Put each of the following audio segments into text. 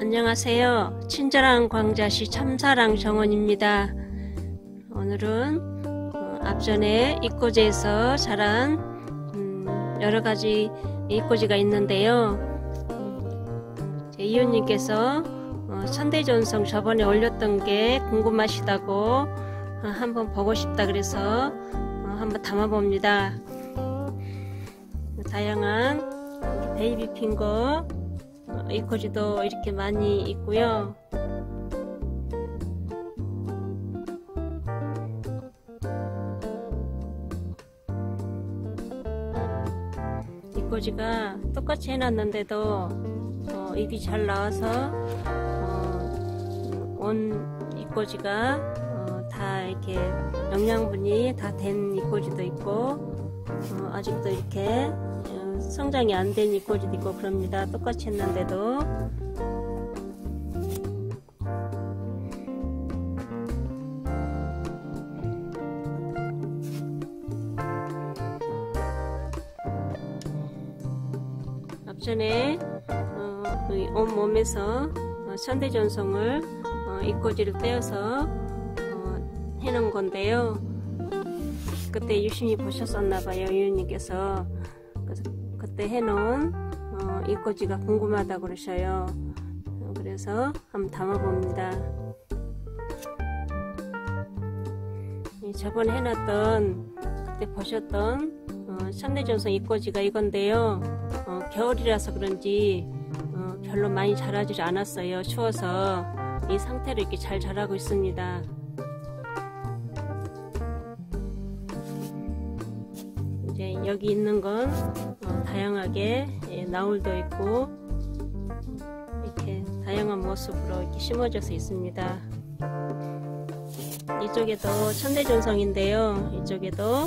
안녕하세요. 친절한 광자시 참사랑 정원입니다. 오늘은 어, 앞전에 이꼬지에서 자란 음, 여러 가지 이꼬지가 있는데요. 음, 제 이웃님께서 어, 천대전성 저번에 올렸던 게 궁금하시다고 어, 한번 보고 싶다 그래서 한번 담아봅니다. 다양한 베이비 핑거 이코지도 이렇게 많이 있고요. 이꼬지가 똑같이 해놨는데도 어, 잎이 잘 나와서 어, 온 이꼬지가 어, 다 이렇게 영양분이 다 된 이꼬지도 있고 어, 아직도 이렇게 성장이 안된 이꼬지도 있고 그럽니다. 똑같이 했는데도 앞전에 어, 온몸에서 어, 천대전송을 어, 이꼬지를 떼어서 어, 해놓은 건데요. 그때 유심히 보셨었나봐요, 유님께서. 그때 해놓은 어, 이꼬지가 궁금하다 그러셔요. 그래서 한번 담아봅니다. 저번에 해놨던 그때 보셨던 어, 참내전선 이꼬지가 이건데요. 어, 겨울이라서 그런지 어, 별로 많이 자라지 않았어요. 추워서 이 상태로 이렇게 잘 자라고 있습니다. 여기 있는 건 어, 다양하게 예, 나울도 있고 이렇게 다양한 모습으로 이렇게 심어져서 있습니다. 이쪽에도 천대전성인데요. 이쪽에도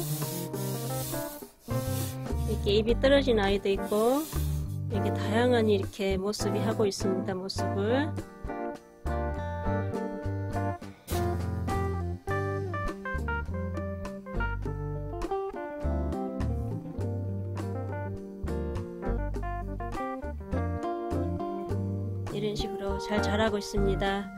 이렇게 입이 떨어진 아이도 있고 이렇게 다양한 이렇게 모습이 하고 있습니다. 모습을 이런 식으로 잘 자라고 있습니다.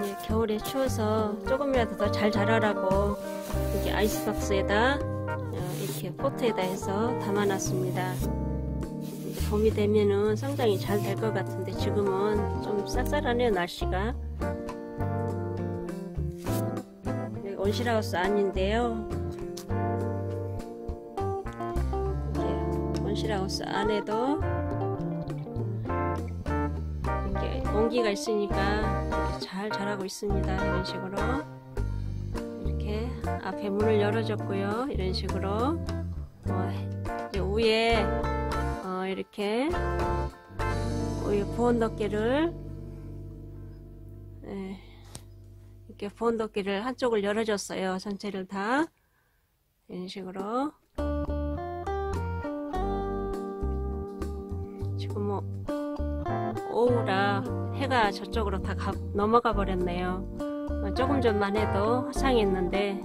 네, 겨울에 추워서 조금이라도 더 잘 자라라고 이렇게 아이스박스에다 어, 이렇게 포트에다 해서 담아놨습니다. 봄이 되면은 성장이 잘 될 것 같은데 지금은 좀 쌀쌀하네요 날씨가. 온실하우스 아닌데요. 온실하우스 안에도 온기가 있으니까 잘 자라고 있습니다. 이런 식으로 이렇게 앞에 문을 열어줬고요. 이런 식으로 어, 위에 어, 이렇게 위에 부온덮개를 네, 이렇게 부온덮개를 한쪽을 열어줬어요. 전체를 다 이런 식으로 오후라 해가 저쪽으로 다 가, 넘어가 버렸네요. 어, 조금 전만 해도 화창했는데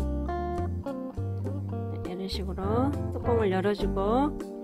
이런 식으로 뚜껑을 열어주고